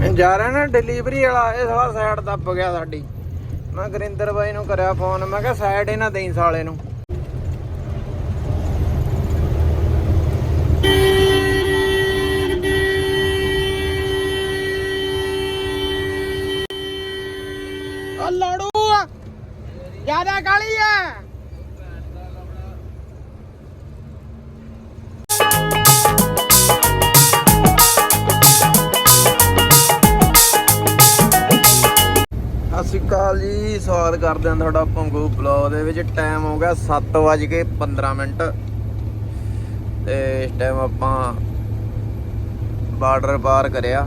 ਮੈਂ ਜਾ ਰਿਹਾ ਨਾ ਡਿਲੀਵਰੀ ਵਾਲਾ, ਇਹ ਸਾਲਾ ਸਾਈਡ ਦੱਬ ਗਿਆ ਸਾਡੀ। ਮੈਂ ਗੁਰਿੰਦਰ ਬਾਈ ਨੂੰ ਕਰਿਆ ਫੋਨ ਮੈਂ ਕਿਹਾ ਸਾਈਡ ਹੀ ਨਾ ਦੇਈ ਸਾਲੇ ਨੂੰ। ਉਹ ਲੜੂ ਜ਼ਿਆਦਾ ਕਾਲੀ ਆ। ਸਵਾਗਤ ਕਰਦੇ ਹਾਂ ਤੁਹਾਡਾ ਪੰਗੂ ਬਲੌਗ ਦੇ ਵਿੱਚ। ਟਾਈਮ ਹੋ ਗਿਆ 7:15 ਮਿੰਟ। ਤੇ ਇਸ ਟਾਈਮ ਆਪਾਂ ਬਾਰਡਰ ਪਾਰ ਕਰਿਆ।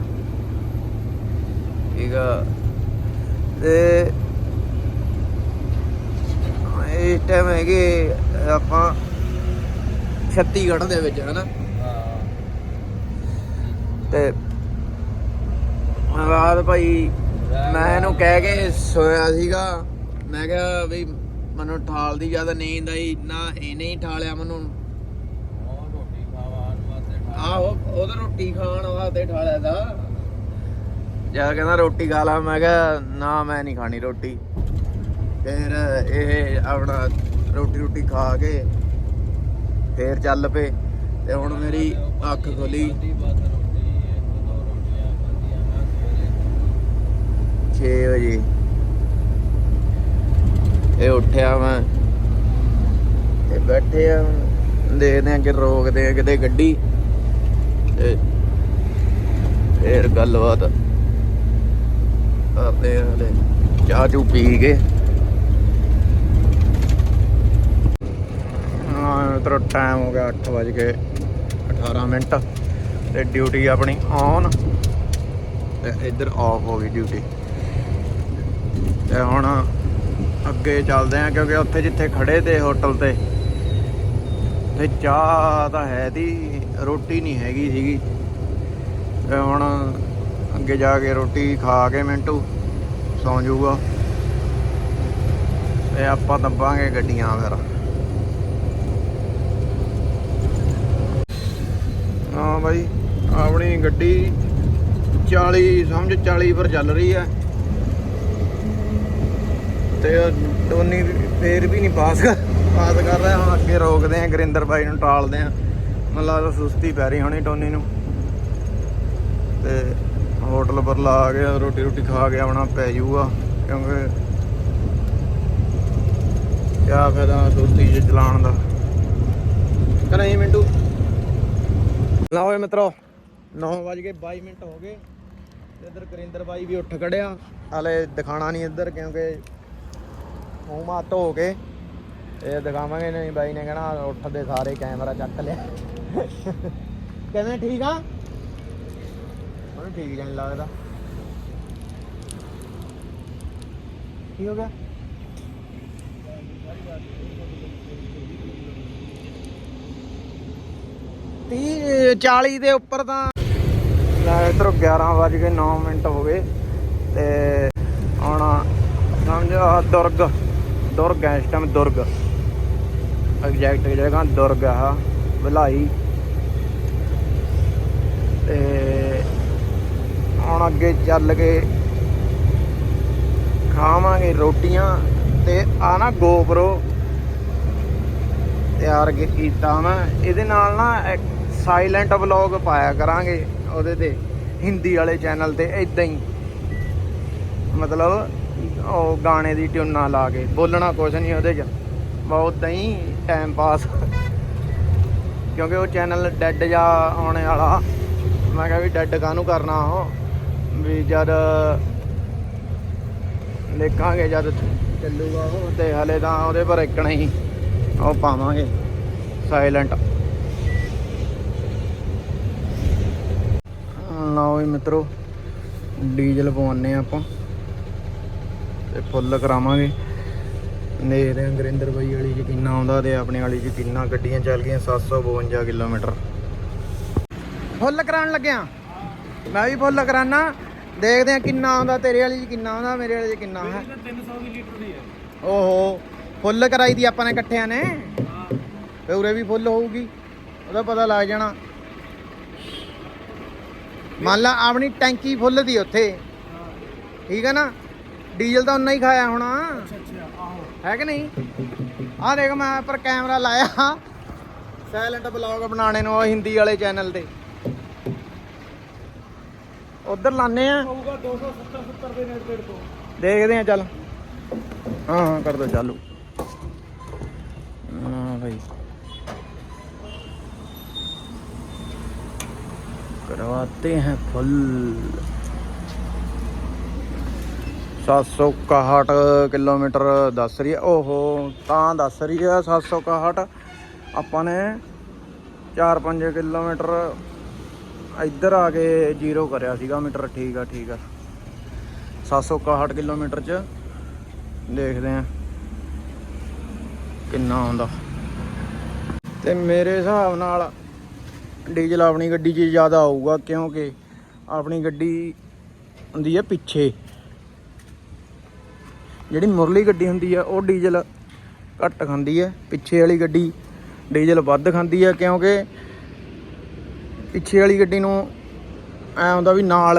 ਠੀਕ ਆ। ਤੇ ਇਸ ਟਾਈਮ ਹੈਗੇ ਆਪਾਂ ਛੱਤੀਗੜ੍ਹ ਦੇ ਵਿੱਚ ਹਨਾ? ਤੇ ਰਾਤ ਭਾਈ ਮੈਂ ਇਹਨੂੰ ਕਹਿ ਕੇ ਸੋਇਆ ਸੀਗਾ। ਮੈਂ ਕਿਹਾ ਵੀ ਮੈਨੂੰ ਠਾਲ ਜ਼ਿਆਦਾ ਨੀਂਦ ਆਈ, ਨਾ ਇਹਨੇ ਹੀ ਠਾਲਿਆ ਮੈਨੂੰ। ਆਹੋ ਉਹਦਾ ਰੋਟੀ ਖਾਣ ਵਾਸਤੇ ਠਾਲਿਆ ਦਾ ਜਦ ਕਹਿੰਦਾ ਰੋਟੀ ਖਾ ਲਾ, ਮੈਂ ਕਿਹਾ ਨਾ, ਮੈਂ ਨਹੀਂ ਖਾਣੀ ਰੋਟੀ। ਫਿਰ ਇਹ ਆਪਣਾ ਰੋਟੀ ਰੋਟੀ ਖਾ ਕੇ ਫੇਰ ਚੱਲ ਪਏ। ਤੇ ਹੁਣ ਮੇਰੀ ਅੱਖ ਖੁੱਲੀ। 6 ਵਜੇ। ਇਹ ਉੱਠਿਆ ਮੈਂ। ਤੇ ਬੈਠੇ ਆ ਦੇਖਦੇ ਆ ਕਿ ਰੋਕਦੇ ਆ ਕਿਤੇ ਗੱਡੀ। ਤੇ ਫੇਰ ਗੱਲਬਾਤ ਕਰਦੇ ਆ ਹਲੇ ਚਾਹ ਚੂ ਪੀ ਕੇ। ਤੇਰਾ ਟਾਈਮ ਹੋ ਗਿਆ 8 ਵਜ ਕੇ 18 ਮਿੰਟ। ਤੇ ਡਿਊਟੀ ਆਪਣੀ ਔਨ ਤੇ ਇੱਧਰ ਆਫ ਹੋ ਗਈ ਡਿਊਟੀ ਤੇ ਹੁਣ ਅੱਗੇ ਚੱਲਦੇ ਆ ਕਿਉਂਕਿ ਉੱਥੇ ਜਿੱਥੇ ਖੜੇ ਤੇ ਹੋਟਲ ਤੇ ਤੇ ਚਾਹ ਤਾਂ ਹੈ ਦੀ, ਰੋਟੀ ਨਹੀਂ ਹੈਗੀ ਸੀਗੀ। ਤੇ ਹੁਣ ਅੱਗੇ ਜਾ ਕੇ ਰੋਟੀ ਖਾ ਕੇ ਮਿੰਟੂ ਸੌਂ ਜਾਊਗਾ। ਤੇ ਆਪਾਂ ਦੱਬਾਂਗੇ ਗੱਡੀਆਂ ਫਿਰ। ਹਾਂ ਬਾਈ, ਆਪਣੀ ਗੱਡੀ 40 ਸਮਝ 40 ਪਰ ਚੱਲ ਰਹੀ ਹੈ। ਤੇ ਟੋਨੀ ਵੀ- ਫੇਰ ਵੀ ਨਹੀਂ ਪਾਸ ਕਰ ਪਾਸ ਕਰ ਰਿਹਾ। ਹੁਣ ਅੱਗੇ ਰੋਕਦੇ ਆ, ਗੁਰਿੰਦਰ ਬਾਈ ਨੂੰ ਟਾਲਦੇ ਆ। ਮੈਨੂੰ ਲੱਗਦਾ ਸੁਸਤੀ ਪੈ ਰਹੀ ਹੋਣੀ ਟੋਨੀ ਨੂੰ। ਤੇ ਹੋਟਲ ਪਰ ਲਾ ਕੇ ਰੋਟੀ ਰੋਟੀ ਖਾ ਕੇ ਆਉਣਾ ਪੈ ਜਾਊਗਾ ਕਿਉਂਕਿ ਕਿਆ ਫਾਇਦਾ ਸੁਸਤੀ ਚ ਚਲਾਉਣ ਦਾ। ਕਿ ਮਿੰਟੂ। ਲਓ ਏ ਮਿੱਤਰੋ 9:22 ਮਿੰਟ ਹੋ ਗਏ। ਤੇ ਇੱਧਰ ਗੁਰਿੰਦਰ ਬਾਈ ਵੀ ਉੱਠ ਖੜਿਆ। ਹਾਲੇ ਦਿਖਾਣਾ ਨਹੀਂ ਇੱਧਰ, ਕਿਉਂਕਿ ਮੂੰਹ ਮਾ ਧੋ ਕੇ ਇਹ ਦਿਖਾਵਾਂਗੇ ਨਹੀਂ ਬਾਈ ਨੇ ਕਹਿਣਾ ਉੱਠਦੇ ਸਾਰੇ ਕੈਮਰਾ ਚੱਕ ਲਿਆ। ਕਹਿੰਦੇ ਠੀਕ ਆ? ਮੈਨੂੰ ਠੀਕ ਜਾਂ ਲੱਗਦਾ। ਕੀ ਹੋ ਗਿਆ? ਤੀਹ 40 ਦੇ ਉੱਪਰ ਤਾਂ ਲੈ ਇਧਰੋਂ 11 ਵੱਜ ਕੇ 9 ਮਿੰਟ ਹੋ ਗਏ ਤੇ ਹੁਣ ਸਮਝੋ ਦੁਰਗ। ਦੁਰਗ ਹੈ, ਇਸ ਟਾਈਮ ਦੁਰਗ। ਐਗਜ਼ੈਕਟ ਜਗ੍ਹਾ ਦੁਰਗ ਆ ਭਲਾਈ ਤੇ ਹੁਣ ਅੱਗੇ ਚੱਲ ਕੇ ਖਾਵਾਂਗੇ ਰੋਟੀਆਂ ਤੇ ਆ ਨਾ ਗੋਪਰੋ। ਤਿਆਰ ਕੀ- ਕੀਤਾ ਮੈਂ। ਇਹਦੇ ਨਾਲ ਨਾ ਸਾਇਲੈਂਟ ਵਲੌਗ ਪਾਇਆ ਕਰਾਂਗੇ ਉਹਦੇ ਤੇ, ਹਿੰਦੀ ਵਾਲੇ ਚੈਨਲ ਤੇ ਇਦਾਂ ਹੀ। ਮਤਲਬ ਉਹ ਗਾਣੇ ਦੀ ਟਿਊਨਾਂ ਲਾ ਕੇ, ਬੋਲਣਾ ਕੁਝ ਨਹੀਂ ਉਹਦੇ 'ਚ। ਬਹੁਤ ਹੀ ਟਾਈਮ ਪਾਸ ਕਿਉਂਕਿ ਉਹ ਚੈਨਲ ਡੈੱਡ ਜਾ ਆਉਣੇ ਵਾਲਾ। ਮੈਂ ਕਿਹਾ ਵੀ ਡੈੱਡ ਕਾਹਨੂੰ ਕਰਨਾ ਉਹ? ਵੀ ਜਦ ਦੇਖਾਂਗੇ ਜਦ ਚੱਲੂਗਾ ਉਹ, ਤੇ ਹਲੇ ਤਾਂ ਉਹਦੇ ਪਰ ਇੱਕ ਨਹੀਂ ਉਹ ਪਾਵਾਂਗੇ। ਸਾਇਲੈਂਟ ਲਓ ਵੀ ਮਿੱਤਰੋ, ਡੀਜ਼ਲ ਪਵਾਉਣੇ ਆਪਾਂ। ਤੇ ਫੁੱਲ ਕਰਾਵਾਂਗੇ। ਦੇਖਦੇ ਆਂ ਗੁਰਿੰਦਰ ਬਾਈ ਵਾਲੀ 'ਚ ਕਿੰਨਾ ਆਉਂਦਾ ਤੇ ਆਪਣੇ ਵਾਲੀ 'ਚ ਕਿੰਨਾ ਗੱਡੀਆਂ ਚੱਲ ਗਈਆਂ 752 ਕਿਲੋਮੀਟਰ। ਫੁੱਲ ਕਰਾਉਣ ਲੱਗਿਆ। ਮੈਂ ਵੀ ਫੁੱਲ ਕਰਾਨਾ ਦੇਖਦੇ ਆਂ ਕਿੰਨਾ ਆਉਂਦਾ ਤੇਰੇ ਵਾਲੀ 'ਚ ਕਿੰਨਾ ਆਉਂਦਾ ਮੇਰੇ ਵਾਲੀ 'ਚ ਕਿੰਨਾ ਹੈ 300 ਲੀਟਰ ਦੀ ਹੈ ਓਹੋ ਫੁੱਲ ਕਰਾਈ ਦੀ ਆਪਾਂ ਨੇ ਇਕੱਠਿਆਂ ਨੇ। ਤੇ ਉਰੇ ਵੀ ਫੁੱਲ ਹੋਊਗੀ। ਉਹਦਾ ਪਤਾ ਲੱਗ ਜਾਣਾ। ਮੰਨ ਲਾ ਆਪਣੀ ਟੈਂਕੀ ਫੁੱਲ ਦੀ ਉੱਥੇ। ਠੀਕ ਹੈ ਨਾ? ਡੀਜ਼ਲ ਤਾਂ ਉਨਾ ਹੀ ਖਾਇਆ ਹੋਣਾ ਅੱਛਾ ਅੱਛਾ ਆਹੋ ਹੈ ਕਿ ਨਹੀਂ ਆਹ ਦੇਖ ਮੈਂ ਪਰ ਕੈਮਰਾ ਲਾਇਆ ਸਾਇਲੈਂਟ ਬਲੌਗ ਬਣਾਉਣੇ ਨੂੰ ਉਹ ਹਿੰਦੀ ਵਾਲੇ ਚੈਨਲ ਤੇ ਉਧਰ ਲਾਣੇ ਆ ਹੋਊਗਾ 270 70 ਦੇ ਨੇੜੇ ਤੇੜੇ ਤੋਂ ਦੇਖਦੇ ਆ ਚੱਲ ਹਾਂ ਹਾਂ ਕਰ ਦੋ ਚਾਲੂ ਹਾਂ ਭਾਈ करवाते हैं फुल 761 ਕਿਲੋਮੀਟਰ ਦੱਸ ਰਹੀ ਹੈ। ਓਹੋ, ਤਾਂ ਦੱਸ ਰਹੀ ਹੈ 761 ਆਪਾਂ ਨੇ 4-5 ਕਿਲੋਮੀਟਰ ਇੱਧਰ ਆ ਕੇ ਜ਼ੀਰੋ ਕਰਿਆ ਸੀਗਾ ਮੀਟਰ। ਠੀਕ ਆ ਠੀਕ ਆ। 761 ਕਿਲੋਮੀਟਰ ਚ ਦੇਖਦੇ ਆ ਕਿੰਨਾ ਆਉਂਦਾ। ਤੇ ਮੇਰੇ ਹਿਸਾਬ ਨਾਲ ਡੀਜ਼ਲ ਆਪਣੀ ਗੱਡੀ 'ਚ ਜ਼ਿਆਦਾ ਆਊਗਾ ਕਿਉਂਕਿ ਆਪਣੀ ਗੱਡੀ ਹੁੰਦੀ ਹੈ ਪਿੱਛੇ। ਜਿਹੜੀ ਮੁਰਲੀ ਗੱਡੀ ਹੁੰਦੀ ਆ, ਉਹ ਡੀਜ਼ਲ ਘੱਟ ਖਾਂਦੀ ਹੈ ਪਿੱਛੇ ਵਾਲੀ ਗੱਡੀ ਡੀਜ਼ਲ ਵੱਧ ਖਾਂਦੀ ਹੈ ਕਿਉਂਕਿ ਪਿੱਛੇ ਵਾਲੀ ਗੱਡੀ ਨੂੰ ਐ ਹੁੰਦਾ ਵੀ ਨਾਲ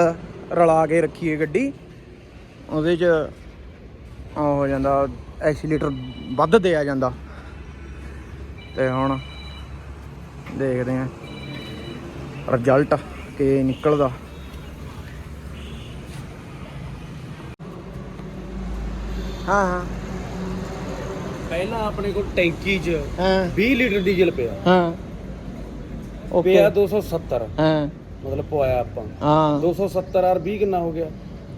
ਰਲਾ ਕੇ ਰੱਖੀਏ ਗੱਡੀ, ਉਹਦੇ 'ਚ ਉਹ ਹੋ ਜਾਂਦਾ ਐਕਸੀਲੇਟਰ ਵੱਧ ਦੇ ਆ ਜਾਂਦਾ। ਤੇ ਹੁਣ ਦੇਖਦੇ ਆਂ ਰਿਜ਼ਲਟ ਕੀ ਨਿਕਲਦਾ। ਹਾਂ। ਹਾਂ ਪਹਿਲਾਂ ਆਪਣੇ ਕੋਲ ਟੈਂਕੀ 'ਚ ਹਾਂ। 20 ਲੀਟਰ ਡੀਜ਼ਲ ਪਿਆ। ਹਾਂ। ਓਕੇ ਪਿਆ 270 ਹਾਂ। ਮਤਲਬ ਪਵਾਇਆ ਆਪਾਂ। ਹਾਂ। 270 ਔਰ 20 ਕਿੰਨਾ ਹੋ ਗਿਆ?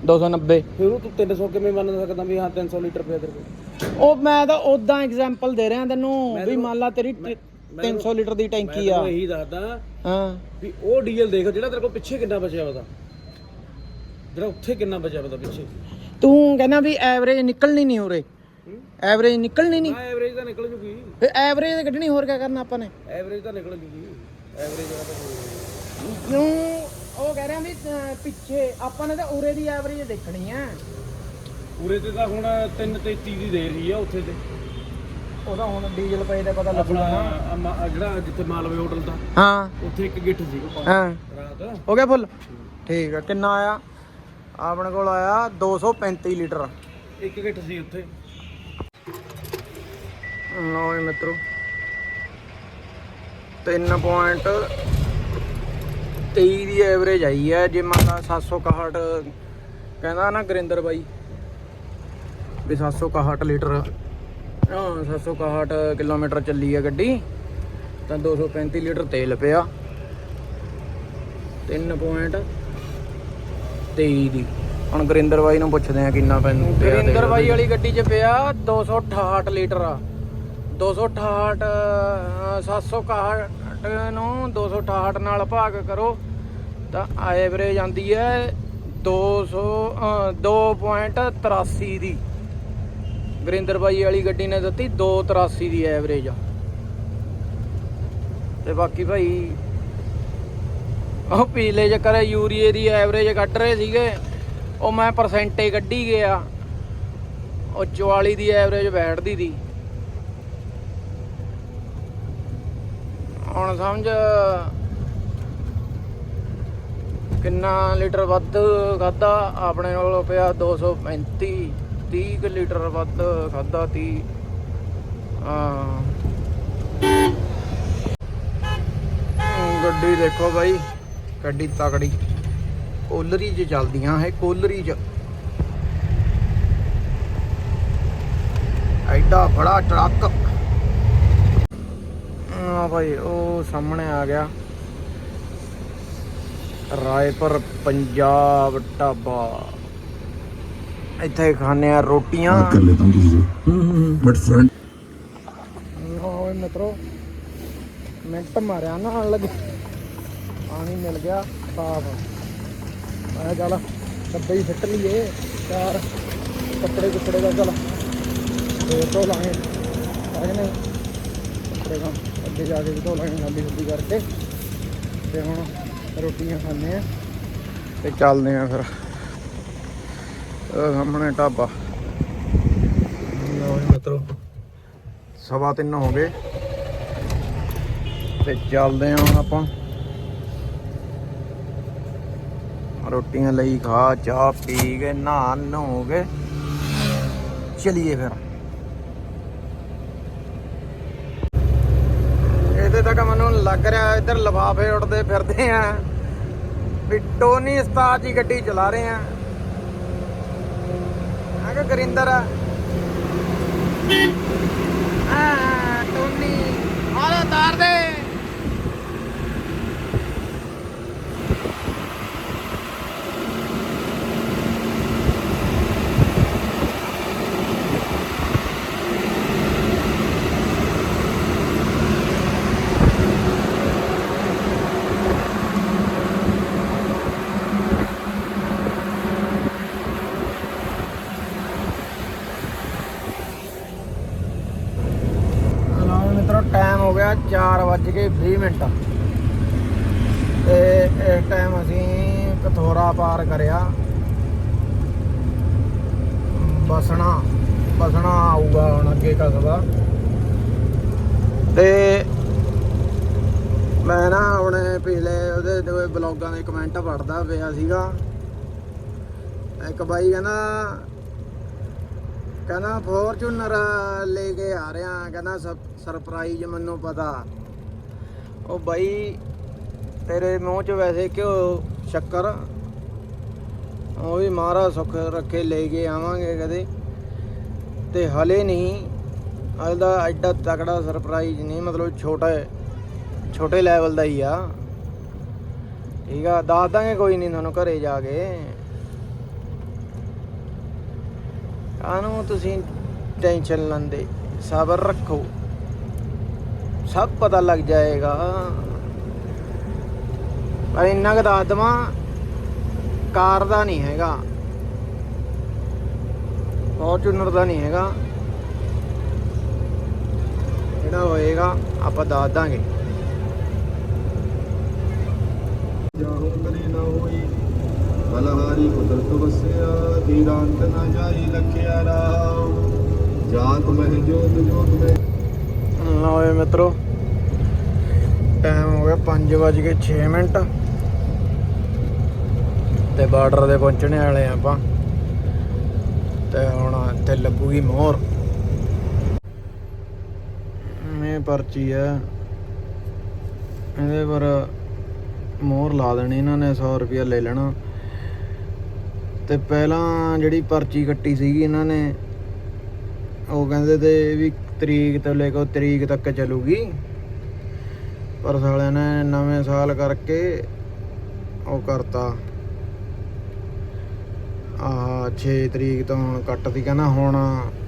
290 ਫਿਰ ਉਹ ਤੂੰ 300 ਕਿਵੇਂ ਮੰਨ ਸਕਦਾ ਵੀ ਹਾਂ 300 ਲੀਟਰ ਪਿਆ ਤੇਰੇ ਕੋਲ? ਉਹ ਮੈਂ ਤਾਂ ਉਦਾਂ ਐਗਜ਼ਾਮਪਲ ਦੇ ਰਿਹਾ ਤੈਨੂੰ ਮੈਂ ਵੀ ਮੰਨ ਲਾ ਤੇਰੀ ਮੈਂ- 300 ਲੀਟਰ ਦੀ ਮੈਂ ਟੈਂਕੀ ਆ। ਤੈਨੂੰ ਇਹੀ ਦੱਸਦਾ ਹਾਂ। ਵੀ ਉਹ ਡੀਜ਼ਲ ਦੇਖ ਜਿਹੜਾ ਤੇਰੇ ਕੋਲ ਪਿੱਛੇ ਕਿੰਨਾ ਬਚਿਆ ਉਹਦਾ। ਜਿਹੜਾ ਉੱਥੇ ਕਿੰਨਾ ਬਚਿਆ ਉਹਦਾ ਪਿੱਛੇ। ਤੂੰ ਕਹਿੰਦਾ ਵੀ ਐਵਰੇਜ ਨਿਕਲਣੀ ਨਹੀਂ ਉਰੇ। ਐਵਰੇਜ ਨਿਕਲਣੀ ਨਹੀਂ। ਐਵਰੇਜ ਤਾਂ ਨਿਕਲ ਜੂਗੀ। ਫਿਰ ਐਵਰੇਜ ਕੱਢਣੀ ਹੋਰ ਕੀ ਕਰਨਾ ਆਪਾਂ ਨੇ? ਐਵਰੇਜ ਤਾਂ ਨਿਕਲ ਜੂਗੀ। ਐਵਰੇਜ ਦਾ ਤਾਂ ਕਿਉਂ? ਉਹ ਕਹਿ ਰਿਹਾ ਵੀ ਪਿੱਛੇ ਆਪਾਂ ਨੇ ਤਾਂ ਉਰੇ ਦੀ ਐਵਰੇਜ ਦੇਖਣੀ ਆ। ਪੂਰੇ ਤੇ ਤਾਂ ਹੁਣ 333 ਦੀ ਦੇ ਰਹੀ ਆ ਉੱਥੇ ਤੇ। ਉਹਦਾ ਹੁਣ ਡੀਜ਼ਲ ਪਏ ਤੇ ਪਤਾ ਆਪਣਾ ਆਹ ਜਿਹੜਾ ਜਿੱਥੇ ਮਾਲਵੇ ਹੋਟਲ ਦਾ ਹਾਂ। ਉੱਥੇ ਇੱਕ ਗਿੱਠ ਸੀ। ਹਾਂ। ਰਾਤ। ਹੋ ਗਿਆ ਫੁੱਲ? ਠੀਕ ਆ ਕਿੰਨਾ ਆਇਆ? ਆਪਣੇ ਕੋਲ ਆਇਆ 235 ਲੀਟਰ। ਇੱਕ ਗਿੱਠ ਸੀ ਉੱਥੇ। ਲਓ ਜੀ ਮਿੱਤਰੋ 3.23 ਦੀ ਐਵਰੇਜ ਆਈ ਹੈ ਜੇ ਮੰਨ ਲਾ 761 ਕਹਿੰਦਾ ਨਾ ਗੁਰਿੰਦਰ ਬਾਈ ਵੀ 761 ਲੀਟਰ ਹਾਂ 761 ਕਿਲੋਮੀਟਰ ਚੱਲੀ ਹੈ ਗੱਡੀ ਤਾਂ 235 ਲੀਟਰ ਤੇਲ ਪਿਆ। 3.23 ਦੀ। ਹੁਣ ਗੁਰਿੰਦਰ ਬਾਈ ਨੂੰ ਪੁੱਛਦੇ ਆ ਕਿੰਨਾ ਪੈਂਦਾ ਗੁਰਿੰਦਰ ਬਾਈ ਵਾਲੀ ਗੱਡੀ 'ਚ ਪਿਆ 268 ਲੀਟਰ। ਆ 268 ਅਹ, 761 ਨੂੰ 268 ਨਾਲ ਭਾਗ ਕਰੋ। ਤਾਂ ਐਵਰੇਜ ਆਂਦੀ ਹੈ 200 ਅਹ, 2.83 ਦੀ। ਗੁਰਿੰਦਰ ਬਾਈ ਵਾਲੀ ਗੱਡੀ ਨੇ ਦਿੱਤੀ 283 ਦੀ ਐਵਰੇਜ ਤੇ ਬਾਕੀ ਭਾਈ ਉਹ ਪਿਛਲੇ ਚੱਕਰ ਯੂਰੀਏ ਦੀ ਐਵਰੇਜ ਕੱਢ ਰਹੇ ਸੀਗੇ। ਉਹ ਮੈਂ ਪਰਸੈਂਟੇ ਕੱਢੀ ਗਿਆ। ਉਹ 44 ਦੀ ਐਵਰੇਜ ਬੈਠਦੀ ਦੀ ਹੁਣ ਸਮਝ, ਕਿੰਨਾ ਲੀਟਰ ਵੱਧ ਖਾਦਾ ਆਪਣੇ ਕੋਲ ਪਿਆ 235 30 ਕੁ ਲੀਟਰ ਵੱਧ ਖਾਦਾ 30 ਹਾਂ। ਗੱਡੀ ਦੇਖੋ ਬਾਈ। ਕੱਢੀ ਤਕੜੀ। ਕੋਲਰੀ 'ਚ ਚੱਲਦੀਆਂ ਹੈ ਕੋਲਰੀ 'ਚ। ਐਡਾ ਬੜਾ ਟਰੱਕ। ਆ ਭਾਈ ਉਹ ਸਾਹਮਣੇ ਆ ਗਿਆ। ਰਾਏਪੁਰ ਪੰਜਾਬ ਟਾਬਾ ਇੱਥੇ ਖਾਣੇ ਆ ਰੋਟੀਆਂ। ਕਰ ਲੈਤਾ ਹੂੰ ਤੁਸੀਂ ਬਟ ਫਰੈਂਡ ਓਏ ਮਿੱਤਰੋ ਮਿੰਟ ਮਾਰਿਆ ਨਾ ਲੱਗੇ। ਪਾਣੀ ਮਿਲ ਗਿਆ, ਸਾਫ਼। ਮੈਂ ਚੱਲ ਕੱਪੜੇ ਹੀ ਸਿੱਟ ਲਈਏ ਚਾਰ ਕੱਪੜੇ ਕੁੱਪੜੇ ਦਾ ਚੱਲ ਦੋ ਧੋ ਲਾਂਗੇ। ਹੈ ਕੱਪੜੇ ਦਾ ਅੱਗੇ ਜਾ ਕੇ ਧੋ ਲਾਂਗੇ, ਨਾਲੀ ਸੁੱਧੀ ਕਰਕੇ। ਤੇ ਹੁਣ ਰੋਟੀਆਂ ਖਾਣੇ ਆ। ਤੇ ਚੱਲਦੇ ਆ ਫਿਰ। ਸਾਹਮਣੇ ਢਾਬਾ। ਲਓ ਜੀ ਮਿੱਤਰੋ, ਸਵਾ ਤਿੰਨ ਹੋ ਗਏ। ਤੇ ਚੱਲਦੇ ਹਾਂ ਆਪਾਂ। ਰੋਟੀਆਂ ਲਈ ਖਾ, ਚਾਹ ਪੀ ਕੇ ਨਹਾ ਨਹੋ ਕੇ। ਚਲਿਏ ਫਿਰ। ਇਹਦੇ ਤੱਕ ਮੈਨੂੰ ਲੱਗ ਰਿਹਾ ਇੱਧਰ ਲਫਾਫੇ ਉੱਡਦੇ ਫਿਰਦੇ ਆ। ਵੀ ਟੋਨੀ ਉਸਤਾਦ ਜੀ ਗੱਡੀ ਚਲਾ ਰਹੇ ਆ। ਆ ਕਿ ਗਰਿੰਦਰ। ਆ ਟੋਨੀ। ਆਲੇ ਤਾਰ ਦੇ ਲਓ ਮਿੱਤਰੋ ਟਾਈਮ ਹੋ ਗਿਆ 4 ਵੱਜ ਕੇ 20 ਮਿੰਟ। ਤੇ ਇਸ ਟਾਈਮ ਅਸੀਂ ਕਥੋਰਾ ਪਾਰ ਕਰਿਆ। ਬਸਣਾ ਬਸਣਾ ਆਊਗਾ ਹੁਣ ਅੱਗੇ ਕਸਬਾ। ਤੇ ਮੈਂ ਨਾ ਆਪਣੇ ਪਿਛਲੇ ਉਹਦੇ ਦੋਏ ਬਲੌਗਾਂ ਦੇ ਕਮੈਂਟ ਪੜਦਾ ਪਿਆ ਸੀਗਾ। ਇੱਕ ਬਾਈ ਕਹਿੰਦਾ ਕਹਿੰਦਾ ਫੋਰਚੂਨਰ ਲੈ ਕੇ ਆ ਰਿਹਾ, ਕਹਿੰਦਾ ਸਰਪ੍ਰਾਈਜ਼ ਮੈਨੂੰ ਪਤਾ। ਉਹ ਬਾਈ, ਤੇਰੇ ਮੂੰਹ 'ਚ ਵੈਸੇ ਘਿਓ ਸ਼ੱਕਰ? ਉਹ ਵੀ ਮਹਾਰਾਜ ਸੁੱਖ ਰੱਖੇ ਲੈ ਕੇ ਆਵਾਂਗੇ ਕਦੇ। ਤੇ ਹਲੇ ਨਹੀਂ ਅਜਦਾ ਐਡਾ ਤਕੜਾ ਸਰਪ੍ਰਾਈਜ਼ ਨਹੀਂ, ਮਤਲਬ ਛੋਟਾ, ਛੋਟੇ ਲੈਵਲ ਦਾ ਹੀ ਆ। ਠੀਕ ਆ, ਦੱਸ ਦਾਂਗੇ ਕੋਈ ਨਹੀਂ ਤੁਹਾਨੂੰ ਘਰੇ ਜਾ ਕੇ। ਕਾਹਨੂੰ ਤੁਸੀਂ ਟੈਨਸ਼ਨ ਲੈਂਦੇ ਸਬਰ ਰੱਖੋ। ਸਭ ਪਤਾ ਲੱਗ ਜਾਏਗਾ। ਪਰ ਇੰਨਾ ਕੁ ਦੱਸ ਦੇਵਾਂ ਕਾਰ ਦਾ ਨਹੀਂ ਹੈਗਾ। ਫੋਰਚੂਨਰ ਦਾ ਨਹੀਂ ਹੈਗਾ। ਜਿਹੜਾ ਹੋਏਗਾ, ਆਪਾਂ ਦੱਸ ਦਾਂਗੇ। ਜਾਹੋ ਕਰੀ ਨਾ ਹੋਈ। ਬਲਹਾਰੀ ਕੁਦਰਤ ਵਸਿਆ ਤੀਰਾਂਤ ਨਾ ਜਾਈ, ਲਖਿਆ ਰਾਮ ਜਾਤ ਮਹਿ ਜੋਤ ਜੋਤ ਮਹਿ ਲਓ ਏ ਮਿੱਤਰੋ ਟਾਈਮ ਹੋ ਗਿਆ 5:06 ਮਿੰਟ ਤੇ ਬਾਰਡਰ ਦੇ ਪਹੁੰਚਣੇ ਵਾਲੇ ਆ ਆਪਾਂ। ਤੇ ਹੁਣ ਇੱਥੇ ਲੱਗੂਗੀ ਮੋਹਰ। ਇਹ ਪਰਚੀ ਆ। ਇਹਦੇ ਪਰ ਮੋਹਰ ਲਾ ਦੇਣੀ ਇਹਨਾਂ ਨੇ 100 ਰੁਪਇਆ ਲੈ ਲੈਣਾ। ਤੇ ਪਹਿਲਾਂ ਜਿਹੜੀ ਪਰਚੀ ਕੱਟੀ ਸੀਗੀ ਇਹਨਾਂ ਨੇ, ਉਹ ਕਹਿੰਦੇ ਤੇ ਵੀ ਤਰੀਕ ਤੋਂ ਲੈ ਕੇ ਤਰੀਕ ਤੱਕ ਚੱਲੂਗੀ। ਪਰ ਸਾਲਿਆਂ ਨੇ ਨਵੇਂ ਸਾਲ ਕਰਕੇ ਉਹ ਕਰਤਾ। ਆ 6 ਤਰੀਕ ਤੋਂ ਹੁਣ ਕੱਟਦੀ ਕਹਿੰਦਾ ਹੁਣ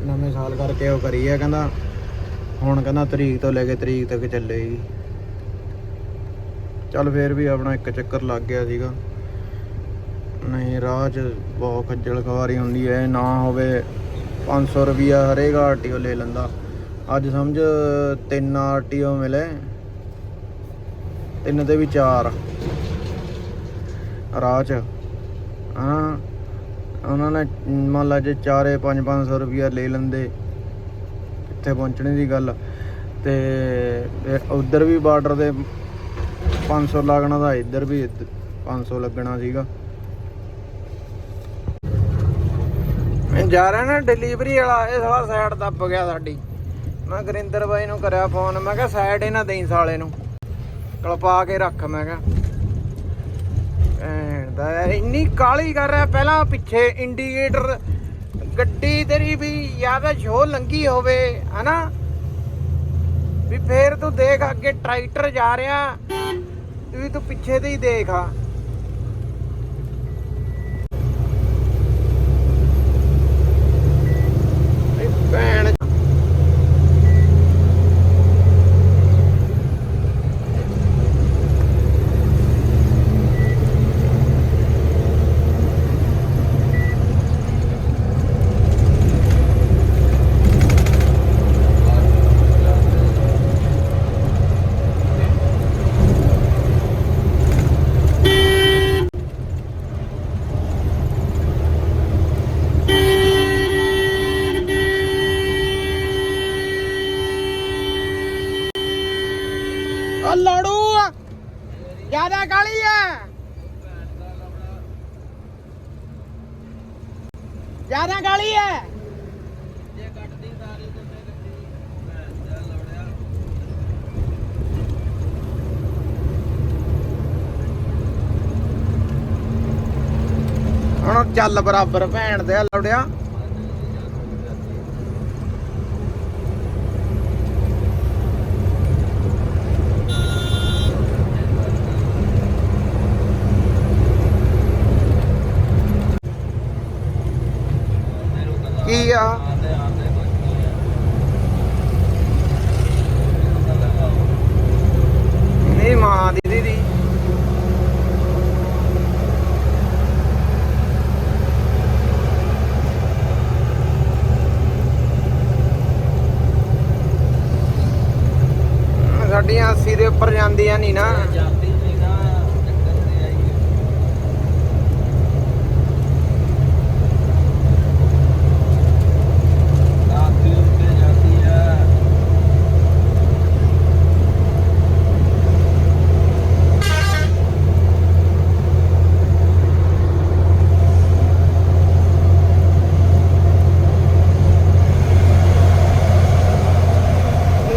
ਨਵੇਂ ਸਾਲ ਕਰਕੇ ਉਹ ਕਰੀ ਆ, ਕਹਿੰਦਾ ਹੁਣ ਕਹਿੰਦਾ ਤਰੀਕ ਤੋਂ ਲੈ ਕੇ ਤਰੀਕ ਤੱਕ ਚੱਲੇਗੀ ਚੱਲ ਫੇਰ ਵੀ ਆਪਣਾ ਇੱਕ ਚੱਕਰ ਲੱਗ ਗਿਆ ਸੀਗਾ। ਨਹੀਂ, ਰਾਹ 'ਚ ਬਹੁਤ ਖੱਜਲ ਖਵਾਰੀ ਹੁੰਦੀ ਹੈ ਨਾ ਹੋਵੇ 500 ਰੁਪਿਆ ਹਰੇਕ ਆਰਟੀਓ ਲੈ ਲੈਂਦਾ। ਅੱਜ ਸਮਝ ਤਿੰਨ ਆਰਟੀਓ ਮਿਲੇ। ਤਿੰਨ ਤੇ ਵੀ ਚਾਰ। ਰਾਹ 'ਚ। ਹਾਂ ਉਹਨਾਂ ਨੇ ਮੰਨ ਲਾ ਜੇ ਚਾਰੇ 5-500 ਰੁਪਿਆ ਲੈ ਲੈਂਦੇ। ਕਿੱਥੇ ਪਹੁੰਚਣੇ ਦੀ ਗੱਲ। ਤੇ ਫਿਰ ਉਧਰ ਵੀ ਬਾਰਡਰ ਦੇ 500 ਲੱਗਣਾ ਦਾ ਇੱਧਰ ਵੀ 500 ਲੱਗਣਾ ਸੀਗਾ। ਜਾ ਰਿਹਾ ਨਾ ਡਿਲੀਵਰੀ ਵਾਲਾ। ਇਹ ਸਾਲਾ ਸਾਈਡ ਦੱਬ ਗਿਆ ਸਾਡੀ। ਮੈਂ ਗੁਰਿੰਦਰ ਬਾਈ ਨੂੰ ਕਰਿਆ ਫੋਨ ਮੈਂ ਕਿਹਾ ਸਾਈਡ ਇਹਨਾਂ ਦੇਈ ਸਾਲੇ ਨੂੰ। ਕਲਪਾ ਕੇ ਰੱਖ, ਮੈਂ ਕਿਹਾ। ਭੈਣ ਦਾ, ਇੰਨੀ ਕਾਲੀ ਕਰ ਰਿਹਾ, ਪਹਿਲਾਂ ਪਿੱਛੇ ਇੰਡੀਕੇਟਰ ਗੱਡੀ ਤੇਰੀ ਵੀ ਜ਼ਿਆਦਾ ਸ਼ੋ ਲੰਗੀ ਹੋਵੇ, ਹਨਾ? ਵੀ ਫੇਰ ਤੂੰ ਦੇਖ ਅੱਗੇ ਟਰੈਕਟਰ ਜਾ ਰਿਹਾ, ਵੀ ਤੂੰ ਪਿੱਛੇ ਤੇ ਹੀ ਦੇਖ ਆ। ਭੈਣ ਚੱਲ ਬਰਾਬਰ ਭੈਣ ਦੇ ਲੌੜਿਆ ਕੀ ਆ ਨਹੀਂ ਮਾਂ ਦੀ ਦੀਦੀ ਸਾਡੀਆਂ 80 ਦੇ ਉੱਪਰ ਜਾਂਦੀਆਂ ਨਹੀਂ ਨਾ ਜਾਂਦੀ ਨਹੀਂ ਨਾ ਚੱਕਰ ਤੇ ਆਈ ਰਾਤੀ ਉੱਤੇ ਜਾਂਦੀ ਆ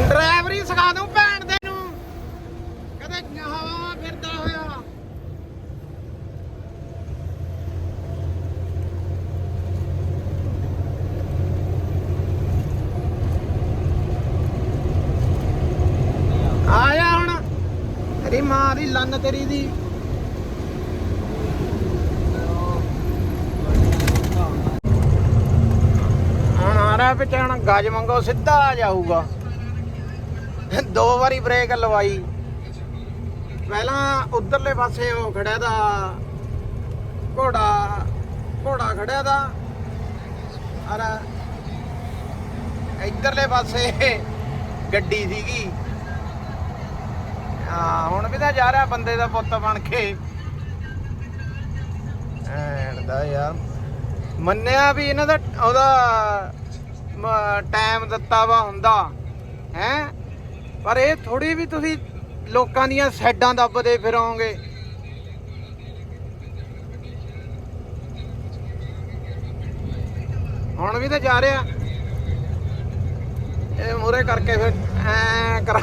ਡਰਾਈਵਰੀ ਸਿਖਾ ਦੂੰ ਭੈਣ ਦੇ ਨੂੰ ਕਦੇ ਹਵਾ ਫਿਰਦਾ ਹੋਇਆ ਆ ਜਾ ਹੁਣ ਤੇਰੀ ਮਾਂ ਦੀ ਲੰਨ ਤੇਰੀ ਦੀ ਹੁਣ ਆ ਰਿਹਾ ਵਿੱਚ ਮੰਗੋ, ਸਿੱਧਾ ਆ ਜਾਊਗਾ। ਦੋ ਵਾਰੀ ਬ੍ਰੇਕ ਲਵਾਈ। ਪਹਿਲਾਂ ਉਧਰਲੇ ਪਾਸੇ ਉਹ ਖੜਿਆ ਦਾ, ਘੋੜਾ ਘੋੜਾ ਖੜਿਆ ਦਾ। ਅਰ ਇਧਰਲੇ ਪਾਸੇ ਗੱਡੀ ਸੀਗੀ। ਹਾਂ, ਹੁਣ ਵੀ ਤਾਂ ਜਾ ਰਿਹਾ ਬੰਦੇ ਦਾ ਪੁੱਤ ਬਣ ਕੇ। ਐਣ ਯਾਰ। ਮੰਨਿਆ ਵੀ ਇਹਨਾਂ ਦਾ, ਉਹਦਾ ਟਾਈਮ ਦਿੱਤਾ ਵਾ ਹੁੰਦਾ, ਹੈ? ਪਰ ਇਹ ਥੋੜੀ ਵੀ ਤੁਸੀਂ ਲੋਕਾਂ ਦੀਆਂ ਸੈਡਾਂ ਦੱਬਦੇ ਫਿਰੋਗੇ। ਹੁਣ ਵੀ ਤਾਂ ਜਾ ਰਿਹਾ। ਇਹ ਮੂਰੇ ਕਰਕੇ ਫਿਰ ਐ ਕਰਾ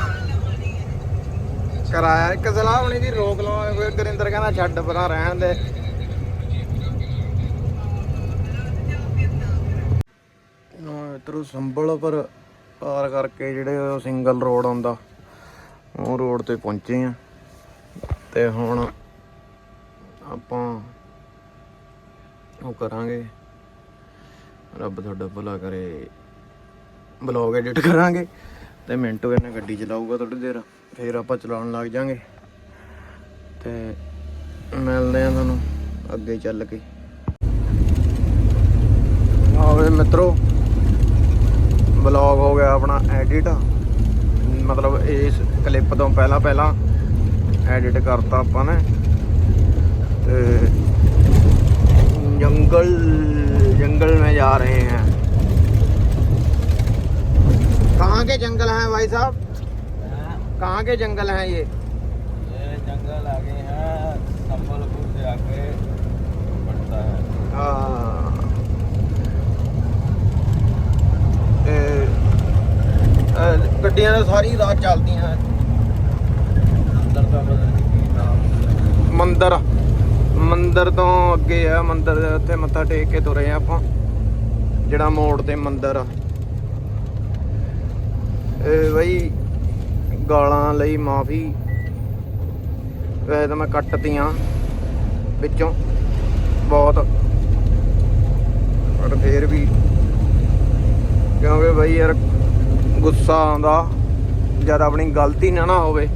ਕਰਾਇਆ। ਇੱਕ ਸਲਾਹ ਬਣੀ ਦੀ ਰੋਕ ਲਵਾਂਗੇ। ਫਿਰ ਗੁਰਿੰਦਰ ਕਹਿੰਦਾ, ਛੱਡ ਪਰਾਂ ਰਹਿਣ ਦੇ। ਇਧਰੋਂ ਸੰਭਲ ਪਾਰ ਕਰਕੇ ਜਿਹੜੇ ਉਹ ਸਿੰਗਲ ਰੋਡ ਆਉਂਦਾ, ਉਹ ਰੋਡ ਤੇ ਪਹੁੰਚੇ ਆ। ਤੇ ਹੁਣ ਆਪਾਂ ਉਹ ਕਰਾਂਗੇ। ਰੱਬ ਤੁਹਾਡਾ ਭਲਾ ਕਰੇ। ਬਲੌਗ ਐਡਿਟ ਕਰਾਂਗੇ। ਤੇ ਮਿੰਟੂ ਇਹਨੇ ਗੱਡੀ ਚਲਾਊਗਾ ਥੋੜੀ ਦੇਰ। ਫਿਰ ਆਪਾਂ ਚਲਾਉਣ ਲੱਗ ਜਾਾਂਗੇ। ਤੇ ਮਿਲਦੇ ਆ ਤੁਹਾਨੂੰ ਅੱਗੇ ਚੱਲ ਕੇ। ਆਵੇ ਮਿੱਤਰੋ। ਬਲੌਗ ਹੋ ਗਿਆ ਆਪਣਾ ਐਡਿਟ ਮਤਲਬ ਇਸ ਕਲਿੱਪ ਤੋਂ ਪਹਿਲਾਂ ਪਹਿਲਾਂ ਐਡਿਟ ਕਰਤਾ ਆਪਾਂ ਨੇ ਤੇ ਜੰਗਲ जंगल में जा रहे हैं कहाँ के जंगल हैं भाई साहब कहाँ के जंगल हैं ये ये जंगल आगे है संबलपुर से आके पड़ता है हाँ ਗੱਡੀਆਂ ਤਾਂ ਸਾਰੀ ਰਾਤ ਚੱਲਦੀਆਂ। ਮੰਦਰ। ਮੰਦਰ ਤੋਂ ਅੱਗੇ ਆ, ਮੰਦਰ ਦੇ ਮੱਥਾ ਟੇਕ ਕੇ ਤੁਰੇ ਆ ਆਪਾਂ। ਜਿਹੜਾ ਮੋੜ ਤੇ ਮੰਦਰ ਆ। ਇਹ ਬਈ ਗਾਲਾਂ ਲਈ ਮਾਫੀ। ਵੈਸੇ ਤਾਂ ਮੈਂ ਕੱਟਤੀਆਂ ਵਿੱਚੋਂ, ਬਹੁਤ। ਪਰ ਫੇਰ ਵੀ, ਕਿਉਂਕਿ ਬਈ ਯਾਰ ਗੁੱਸਾ ਆਉਂਦਾ ਜਦ ਆਪਣੀ ਗਲਤੀ ਨਾ ਨਾ ਹੋਵੇ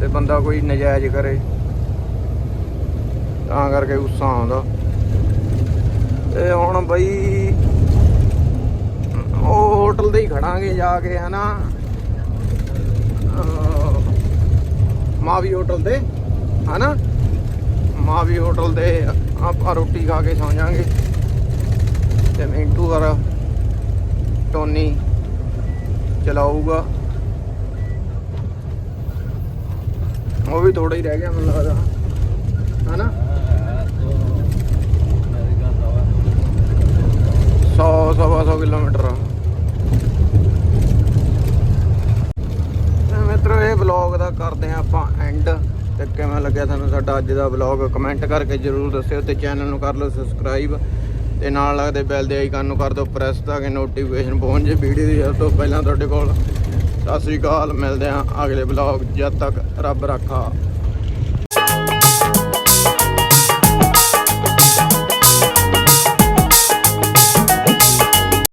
ਤੇ ਬੰਦਾ ਕੋਈ ਨਜਾਇਜ਼ ਕਰੇ ਤਾਂ ਕਰਕੇ ਗੁੱਸਾ ਆਉਂਦਾ। ਤੇ ਹੁਣ ਬਈ ਉਹ ਹੋਟਲ ਦੇ ਹੀ ਖੜਾਂਗੇ ਜਾ ਕੇ ਹਨਾ? ਅਹ, ਮਾਵੀ ਹੋਟਲ ਦੇ ਹਨਾ? ਮਾਵੀ ਹੋਟਲ ਦੇ ਆਪਾਂ ਰੋਟੀ ਖਾ ਕੇ ਸੌਂ ਜਾਾਂਗੇ। ਤੇ ਮਿੰਟੂ ਹਰ ਟੋਨੀ ਚਲਾਊਗਾ। ਉਹ ਵੀ ਥੋੜਾ ਹੀ ਰਹਿ ਗਿਆ ਮੈਨੂੰ ਲੱਗਦਾ। ਹਨਾ? 100 ਸਵਾ 100 ਕਿਲੋਮੀਟਰ। ਮਿੱਤਰੋ, ਇਹ ਵਲੌਗ ਦਾ ਕਰਦੇ ਆ ਆਪਾਂ ਐਂਡ ਤੇ ਕਿਵੇਂ ਲੱਗਿਆ ਤੁਹਾਨੂੰ ਸਾਡਾ ਅੱਜ ਦਾ ਵਲੌਗ ਕਮੈਂਟ ਕਰਕੇ ਜਰੂਰ ਦੱਸਿਓ ਤੇ ਚੈਨਲ ਨੂੰ ਕਰ ਲਓ ਸਬਸਕ੍ਰਾਈਬ ਤੇ ਨਾਲ ਲੱਗਦੇ ਬੈਲ ਦੇ ਆਈਕਨ ਨੂੰ ਕਰ ਦਿਓ ਪ੍ਰੈਸ ਤਾਂ ਕਿ ਨੋਟੀਫਿਕੇਸ਼ਨ ਪਹੁੰਚ ਜੇ ਵੀਡੀਓ ਦੀ ਸਭ ਤੋਂ ਪਹਿਲਾਂ ਤੁਹਾਡੇ ਕੋਲ। ਸਤਿ ਸ੍ਰੀ ਅਕਾਲ, ਮਿਲਦੇ ਆ ਅਗਲੇ ਵਲੌਗ ਜਦ ਤੱਕ ਰੱਬ ਰੱਖਾ।